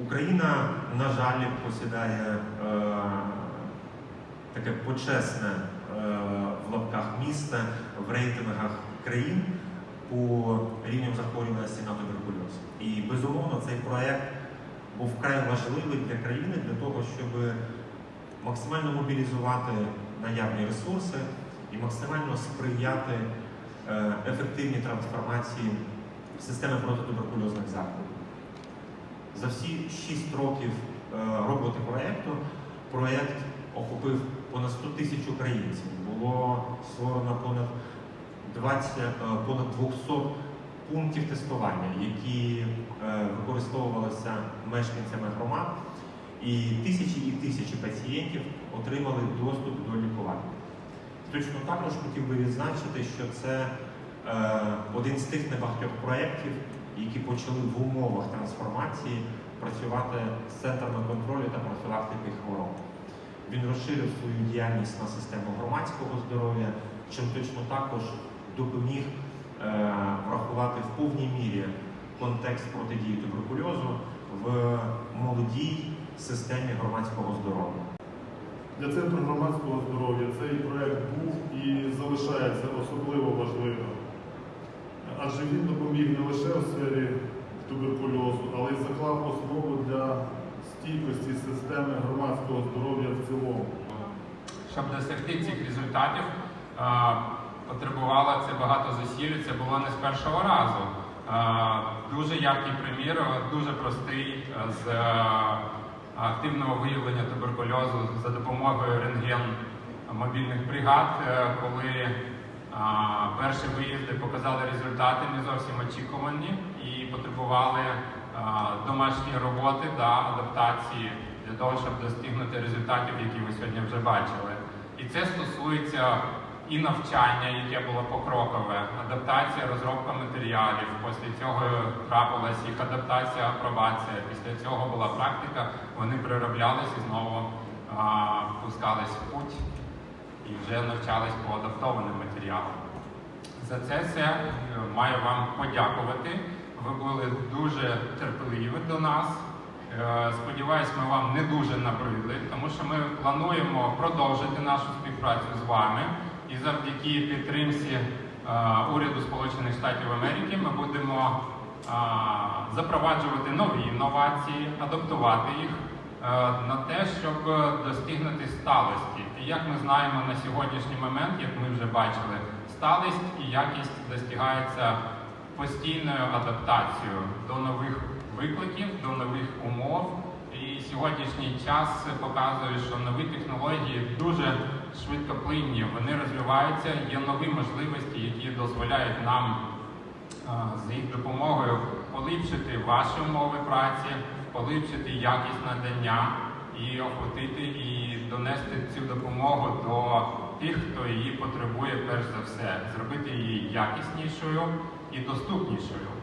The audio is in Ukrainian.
Україна, на жаль, посідає е, таке почесне е, в лапках місце в рейтингах країн по рівням захворюваності на туберкульоз. І безумовно цей проект був вкрай важливий для країни для того, щоб максимально мобілізувати наявні ресурси і максимально сприяти е, ефективній трансформації системи протитуберкульозних заходів. За всі 6 років е, роботи проєкту проєкт охопив понад 100 тисяч українців. Було створено понад 20, е, понад 200 пунктів тестування, які е, використовувалися мешканцями громад, і тисячі і тисячі пацієнтів отримали доступ до лікування. Точно також хотів би відзначити, що це один з тих небагатьох проєктів, які почали в умовах трансформації працювати з центрами контролю та профілактики хвороб. Він розширив свою діяльність на систему громадського здоров'я, чим точно також допоміг е, врахувати в повній мірі контекст протидії туберкульозу в молодій системі громадського здоров'я. Для Центру громадського здоров'я цей проект був і залишається особливо важливим, адже він допоміг не лише у сфері туберкульозу, але й заклав основу для стійкості системи громадського здоров'я в цілому. Щоб досягти цих результатів, потребувало це багато зусиль. Це було не з першого разу. Дуже яркий примір, дуже простий з активного виявлення туберкульозу за допомогою рентген мобільних бригад, е, коли перші виїзди показали результати не зовсім очікувані і потребували е, домашньої роботи та адаптації для того, щоб достигнути результатів, які ви сьогодні вже бачили. І це стосується і навчання, яке було покрокове, адаптація, розробка матеріалів. Після цього трапилась їх адаптація, апробація. Після цього була практика. Вони перероблялись і знову пускались в путь і вже навчались по адаптованим матеріалам. За це все е, маю вам подякувати. Ви були дуже терпеливі до нас. Е, Сподіваюсь, ми вам не дуже набридли, тому що ми плануємо продовжити нашу співпрацю з вами. І завдяки підтримці е, уряду Сполучених Штатів Америки ми будемо запроваджувати нові інновації, адаптувати їх на те, щоб достигнути сталості. І як ми знаємо на сьогоднішній момент, як ми вже бачили, сталість і якість достигається постійною адаптацією до нових викликів, до нових умов. І сьогоднішній час показує, що нові технології дуже швидкоплинні, вони розвиваються, є нові можливості, які дозволяють нам з їх допомогою поліпшити ваші умови праці, поліпшити якість надання і охватити і донести цю допомогу до тих, хто її потребує перш за все, зробити її якіснішою і доступнішою.